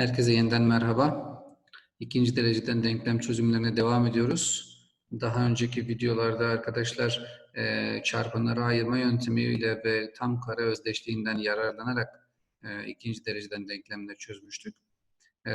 Herkese yeniden merhaba. İkinci dereceden denklem çözümlerine devam ediyoruz. Daha önceki videolarda arkadaşlar e, çarpanları ayırma yöntemiyle ve tam kare özdeşliğinden yararlanarak e, ikinci dereceden denklemleri çözmüştük. E,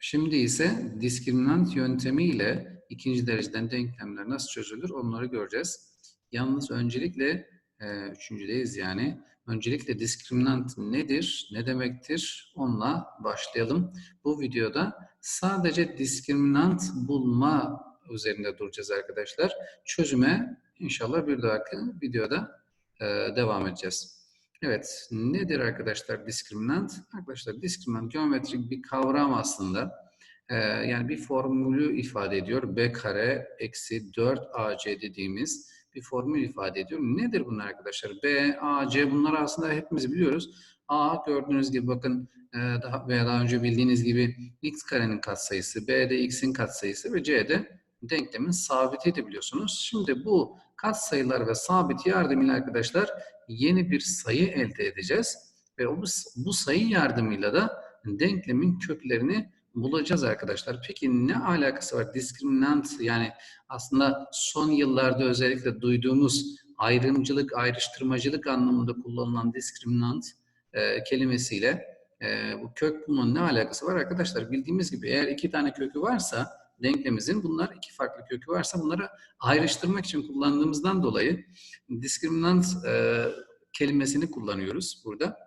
şimdi ise diskriminant yöntemiyle ikinci dereceden denklemler nasıl çözülür onları göreceğiz. Yalnız öncelikle e, üçüncüdeyiz yani. Öncelikle diskriminant nedir, ne demektir onunla başlayalım. Bu videoda sadece diskriminant bulma üzerinde duracağız arkadaşlar. Çözüme inşallah bir dahaki videoda e, devam edeceğiz. Evet, nedir arkadaşlar diskriminant? Arkadaşlar diskriminant geometrik bir kavram aslında. E, yani bir formülü ifade ediyor. B kare eksi 4 AC dediğimiz bir formül ifade ediyor. Nedir bunlar arkadaşlar? B, A, C bunları aslında hepimiz biliyoruz. A gördüğünüz gibi bakın e, daha veya daha önce bildiğiniz gibi x karenin katsayısı, B de x'in katsayısı ve C de denklemin sabitiydi biliyorsunuz. Şimdi bu katsayılar ve sabit yardımıyla arkadaşlar yeni bir sayı elde edeceğiz. Ve bu, bu sayı yardımıyla da denklemin köklerini bulacağız arkadaşlar. Peki ne alakası var? Diskriminant yani aslında son yıllarda özellikle duyduğumuz ayrımcılık, ayrıştırmacılık anlamında kullanılan diskriminant e, kelimesiyle e, bu kök bulmanın ne alakası var arkadaşlar? Bildiğimiz gibi eğer iki tane kökü varsa denklemimizin bunlar iki farklı kökü varsa bunları ayrıştırmak için kullandığımızdan dolayı diskriminant e, kelimesini kullanıyoruz burada.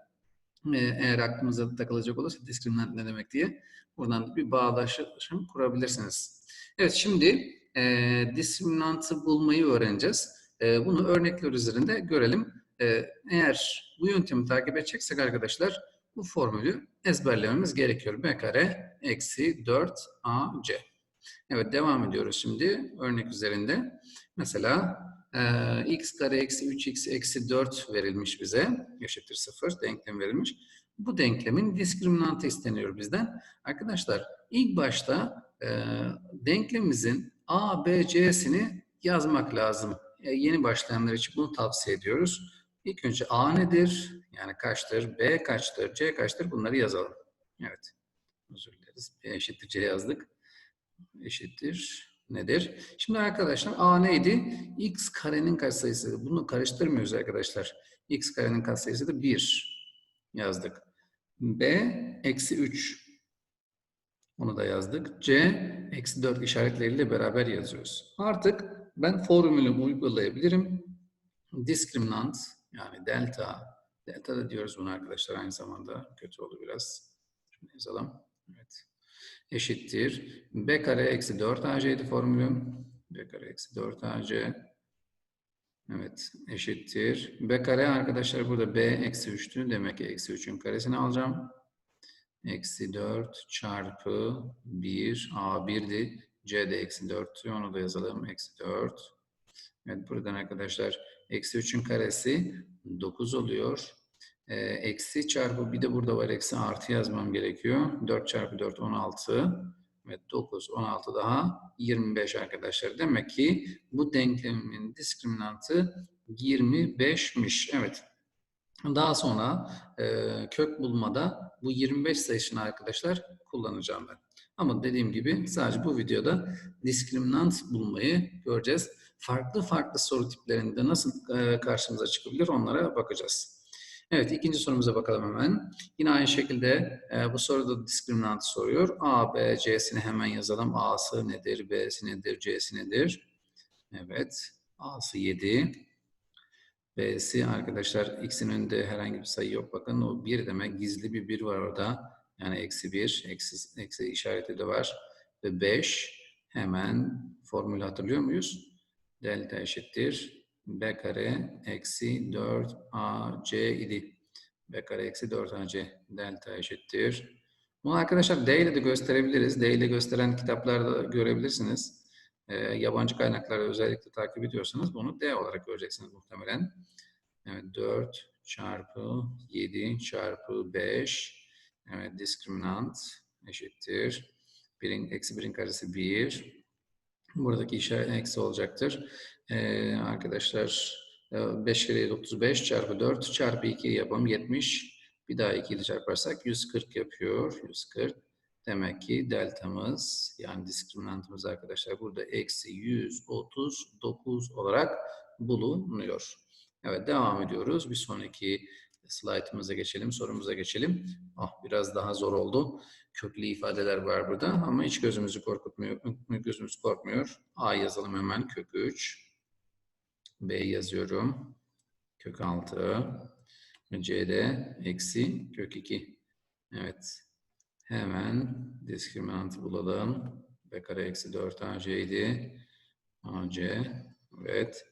E, eğer aklınıza takılacak olursa diskriminant ne demek diye buradan bir bağdaşım kurabilirsiniz. Evet şimdi e, diskriminantı bulmayı öğreneceğiz. E, bunu örnekler üzerinde görelim. E, eğer bu yöntemi takip edeceksek arkadaşlar bu formülü ezberlememiz gerekiyor. B kare eksi 4 AC. Evet devam ediyoruz şimdi örnek üzerinde. Mesela e, x kare eksi 3x eksi 4 verilmiş bize. Eşittir 0 denklem verilmiş. Bu denklemin diskriminantı isteniyor bizden. Arkadaşlar ilk başta e, denklemimizin A, B, C'sini yazmak lazım. E, yeni başlayanlar için bunu tavsiye ediyoruz. İlk önce A nedir? Yani kaçtır? B kaçtır? C kaçtır? Bunları yazalım. Evet. Özür dileriz. B eşittir C yazdık. Eşittir nedir? Şimdi arkadaşlar A neydi? X karenin katsayısı. Bunu karıştırmıyoruz arkadaşlar. X karenin katsayısı da 1 yazdık. B eksi 3 onu da yazdık. C eksi 4 işaretleriyle beraber yazıyoruz. Artık ben formülümü uygulayabilirim. Diskriminant yani delta. Delta da diyoruz bunu arkadaşlar aynı zamanda. Kötü oldu biraz. Şunu yazalım. Evet. Eşittir. B kare eksi 4 AC'ydi formülüm. B kare eksi 4 AC. Evet. Eşittir. B kare arkadaşlar burada B eksi 3'tü. Demek ki eksi 3'ün karesini alacağım. Eksi 4 çarpı 1. A 1'di. C de eksi 4'tü. Onu da yazalım. Eksi 4. Evet buradan arkadaşlar eksi 3'ün karesi 9 oluyor. Ee, eksi çarpı bir de burada var eksi artı yazmam gerekiyor. 4 çarpı 4 16. Evet 9, 16 daha 25 arkadaşlar. Demek ki bu denklemin diskriminantı 25'miş. Evet. Daha sonra e, kök bulmada bu 25 sayısını arkadaşlar kullanacağım ben. Ama dediğim gibi sadece bu videoda diskriminant bulmayı göreceğiz. Farklı farklı soru tiplerinde nasıl e, karşımıza çıkabilir onlara bakacağız. Evet ikinci sorumuza bakalım hemen. Yine aynı şekilde e, bu soruda diskriminant soruyor. A, B, C'sini hemen yazalım. A'sı nedir, B'si nedir, C'si nedir? Evet. A'sı 7. B'si arkadaşlar x'in önünde herhangi bir sayı yok. Bakın o 1 demek gizli bir 1 var orada. Yani eksi 1, eksi, eksi işareti de var. Ve 5 hemen formülü hatırlıyor muyuz? Delta eşittir. B kare eksi 4 AC idi. B kare eksi 4 AC delta eşittir. Bunu arkadaşlar D ile de gösterebiliriz. D ile gösteren kitaplarda görebilirsiniz. Ee, yabancı kaynakları özellikle takip ediyorsanız bunu D olarak göreceksiniz muhtemelen. Evet 4 çarpı 7 çarpı 5 evet diskriminant eşittir. Birin, eksi 1'in karesi 1. Buradaki işaret eksi olacaktır. Ee, arkadaşlar 5 kere 35 çarpı 4 çarpı 2 yapalım. 70. Bir daha 2 ile çarparsak 140 yapıyor. 140. Demek ki deltamız yani diskriminantımız arkadaşlar burada eksi 139 olarak bulunuyor. Evet devam ediyoruz. Bir sonraki slaytımıza geçelim, sorumuza geçelim. Ah biraz daha zor oldu. Köklü ifadeler var burada ama hiç gözümüzü korkutmuyor, gözümüz korkmuyor. A yazalım hemen kök 3. B yazıyorum. Kök 6. C'de eksi kök 2. Evet. Hemen diskriminantı bulalım. B kare eksi 4 AC'ydi. AC. Evet.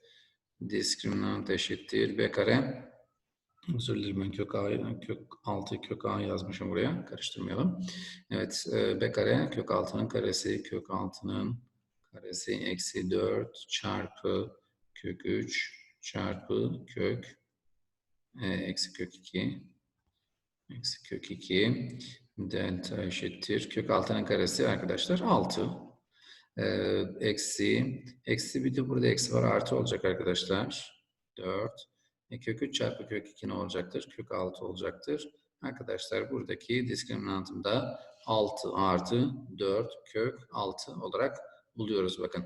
Diskriminant eşittir. B kare. Özür dilerim ben kök, A, kök 6 kök A yazmışım buraya. Karıştırmayalım. Evet. e, B kare kök 6'nın karesi. Kök 6'nın karesi eksi 4 çarpı kök 3 çarpı kök e, eksi kök 2 eksi kök 2 delta eşittir. Kök 6'nın karesi arkadaşlar 6. Ee, eksi, eksi bir de burada eksi var artı olacak arkadaşlar. 4. E, kök 3 çarpı kök 2 ne olacaktır? Kök 6 olacaktır. Arkadaşlar buradaki diskriminantım da 6 artı 4 kök 6 olarak buluyoruz bakın.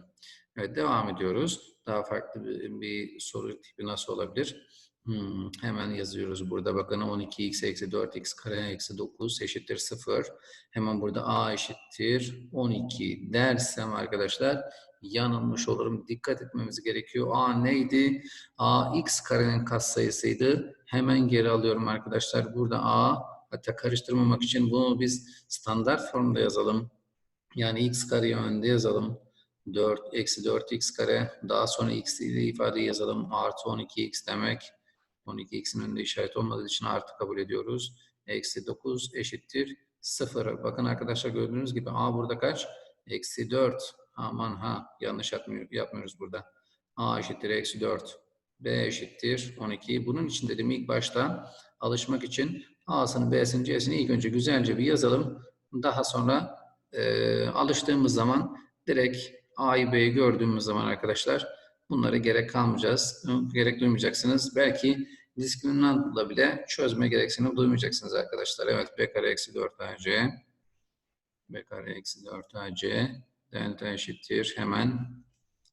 Evet devam ediyoruz. Daha farklı bir, bir soru tipi nasıl olabilir? Hmm, hemen yazıyoruz burada. Bakın 12x eksi 4x kare eksi 9 eşittir 0. Hemen burada a eşittir 12 dersem arkadaşlar yanılmış olurum. Dikkat etmemiz gerekiyor. a neydi? a x karenin katsayısıydı. Hemen geri alıyorum arkadaşlar. Burada a hatta karıştırmamak için bunu biz standart formda yazalım. Yani x kareyi önde yazalım. 4 eksi 4x kare daha sonra x ile ifade yazalım. Artı 12x demek. 12x'in önünde işaret olmadığı için artı kabul ediyoruz. Eksi 9 eşittir 0. Bakın arkadaşlar gördüğünüz gibi a burada kaç? Eksi 4. Aman ha yanlış yapmıyor, yapmıyoruz burada. a eşittir eksi 4. b eşittir 12. Bunun için dedim ilk başta alışmak için a'sını b'sini c'sini ilk önce güzelce bir yazalım. Daha sonra e, alıştığımız zaman direkt a'yı b'yi gördüğümüz zaman arkadaşlar bunlara gerek kalmayacağız. Gerek duymayacaksınız. Belki diskriminantla bile çözme gereksinimi duymayacaksınız arkadaşlar. Evet b kare eksi 4 ac b kare eksi 4 ac delta eşittir. Hemen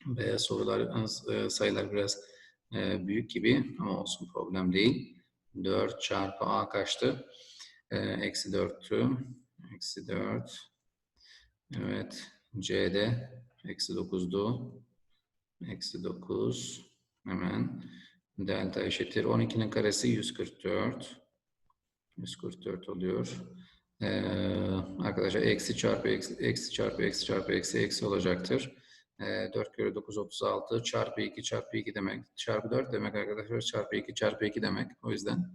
b sorular e, sayılar biraz e, büyük gibi ama olsun problem değil. 4 çarpı a kaçtı? E, eksi 4'tü. Eksi 4. Evet. C'de eksi 9'du. Eksi 9. Hemen delta eşittir. 12'nin karesi 144. 144 oluyor. Ee, arkadaşlar eksi çarpı eksi, eksi çarpı eksi çarpı eksi eksi olacaktır. Ee, 4 kere 9 36 çarpı 2 çarpı 2 demek. Çarpı 4 demek arkadaşlar. Çarpı 2 çarpı 2 demek. O yüzden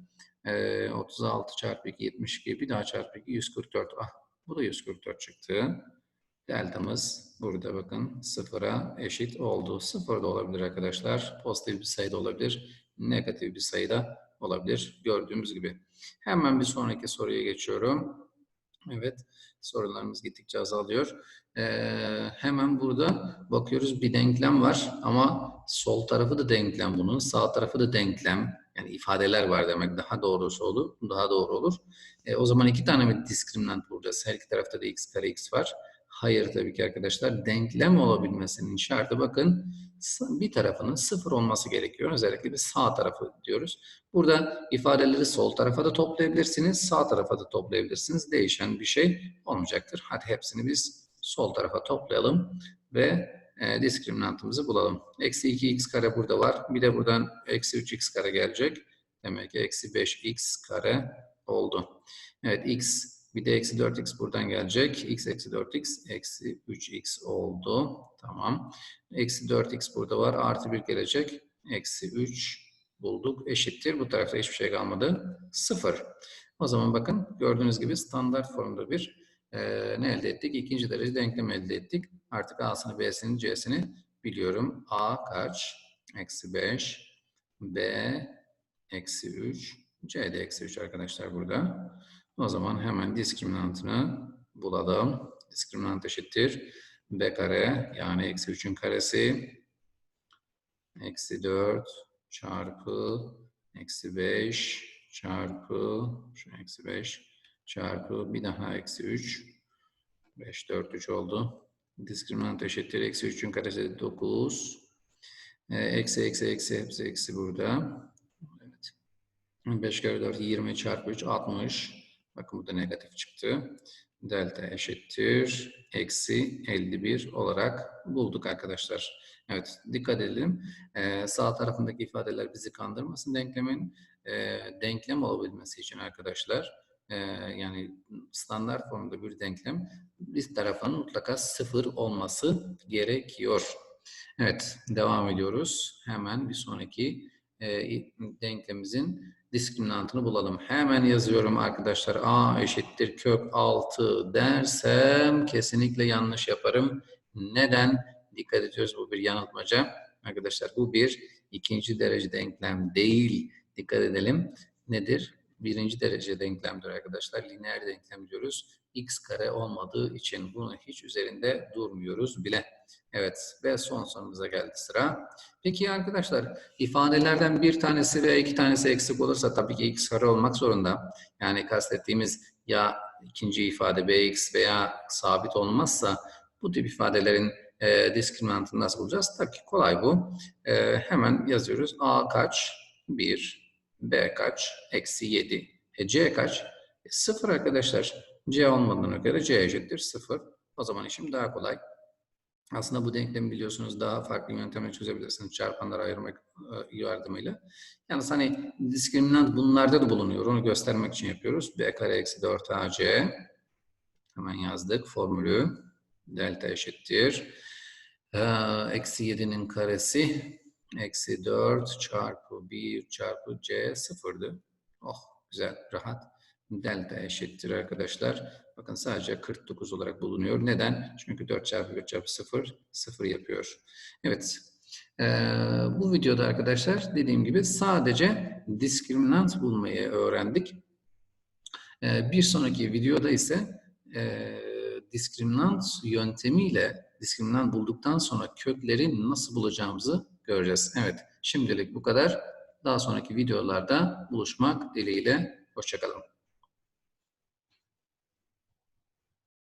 e, 36 çarpı 2 72 bir daha çarpı 2 144. Ah bu da 144 çıktı. Deltamız burada bakın sıfıra eşit oldu. Sıfır da olabilir arkadaşlar. Pozitif bir sayı da olabilir. Negatif bir sayı da olabilir. Gördüğümüz gibi. Hemen bir sonraki soruya geçiyorum. Evet. Sorularımız gittikçe azalıyor. Ee, hemen burada bakıyoruz bir denklem var ama sol tarafı da denklem bunun. Sağ tarafı da denklem. Yani ifadeler var demek daha doğrusu olur. Daha doğru olur. E, o zaman iki tane mi diskriminant bulacağız? Her iki tarafta da x kare x var. Hayır tabii ki arkadaşlar. Denklem olabilmesinin şartı bakın bir tarafının sıfır olması gerekiyor. Özellikle bir sağ tarafı diyoruz. Burada ifadeleri sol tarafa da toplayabilirsiniz, sağ tarafa da toplayabilirsiniz. Değişen bir şey olmayacaktır. Hadi hepsini biz sol tarafa toplayalım ve e, diskriminantımızı bulalım. Eksi 2x kare burada var. Bir de buradan eksi 3x kare gelecek. Demek ki eksi 5x kare oldu. Evet x bir de eksi 4x buradan gelecek. x eksi 4x eksi 3x oldu. Tamam. Eksi 4x burada var. Artı 1 gelecek. Eksi 3 bulduk. Eşittir. Bu tarafta hiçbir şey kalmadı. 0. O zaman bakın gördüğünüz gibi standart formda bir e, ne elde ettik? İkinci derece denklem elde ettik. Artık A'sını, B'sini, C'sini biliyorum. A kaç? Eksi 5. B eksi 3. C de eksi 3 arkadaşlar burada. O zaman hemen diskriminantını bulalım. Diskriminant eşittir. B kare yani eksi 3'ün karesi eksi 4 çarpı eksi 5 çarpı şu eksi 5 çarpı bir daha eksi 3 5 4 3 oldu. Diskriminant eşittir eksi 3'ün karesi 9 e, eksi eksi eksi hepsi eksi burada. Evet. 5 kere 4 20 çarpı 3 60. Bakın burada negatif çıktı. Delta eşittir eksi 51 olarak bulduk arkadaşlar. Evet dikkat edelim. Ee, sağ tarafındaki ifadeler bizi kandırmasın. Denklemin e, denklem olabilmesi için arkadaşlar e, yani standart formda bir denklem bir tarafın mutlaka sıfır olması gerekiyor. Evet devam ediyoruz. Hemen bir sonraki e, denklemimizin diskriminantını bulalım. Hemen yazıyorum arkadaşlar. A eşittir kök 6 dersem kesinlikle yanlış yaparım. Neden? Dikkat ediyoruz bu bir yanıltmaca. Arkadaşlar bu bir ikinci derece denklem değil. Dikkat edelim. Nedir? Birinci derece denklemdir arkadaşlar. Lineer denklem diyoruz. x kare olmadığı için bunu hiç üzerinde durmuyoruz bile. Evet ve son sorumuza geldi sıra. Peki arkadaşlar ifadelerden bir tanesi veya iki tanesi eksik olursa tabii ki x kare olmak zorunda. Yani kastettiğimiz ya ikinci ifade bx veya sabit olmazsa bu tip ifadelerin e, diskriminantını nasıl bulacağız? Tabii ki kolay bu. E, hemen yazıyoruz. A kaç? 1. B kaç? Eksi 7. E, C kaç? E, 0 arkadaşlar. C olmadığına göre C eşittir 0. O zaman işim daha kolay. Aslında bu denklemi biliyorsunuz daha farklı yöntemle çözebilirsiniz. Çarpanları ayırmak e, yardımıyla. Yani hani diskriminant bunlarda da bulunuyor. Onu göstermek için yapıyoruz. B kare eksi 4 AC. Hemen yazdık formülü. Delta eşittir. Ee, eksi 7'nin karesi eksi 4 çarpı 1 çarpı C sıfırdı. Oh güzel rahat. Delta eşittir arkadaşlar. Bakın sadece 49 olarak bulunuyor. Neden? Çünkü 4 çarpı 1 çarpı 0 0 yapıyor. Evet. Ee, bu videoda arkadaşlar dediğim gibi sadece diskriminant bulmayı öğrendik. Ee, bir sonraki videoda ise e, diskriminant yöntemiyle diskriminant bulduktan sonra kökleri nasıl bulacağımızı göreceğiz. Evet, şimdilik bu kadar. Daha sonraki videolarda buluşmak dileğiyle. Hoşçakalın.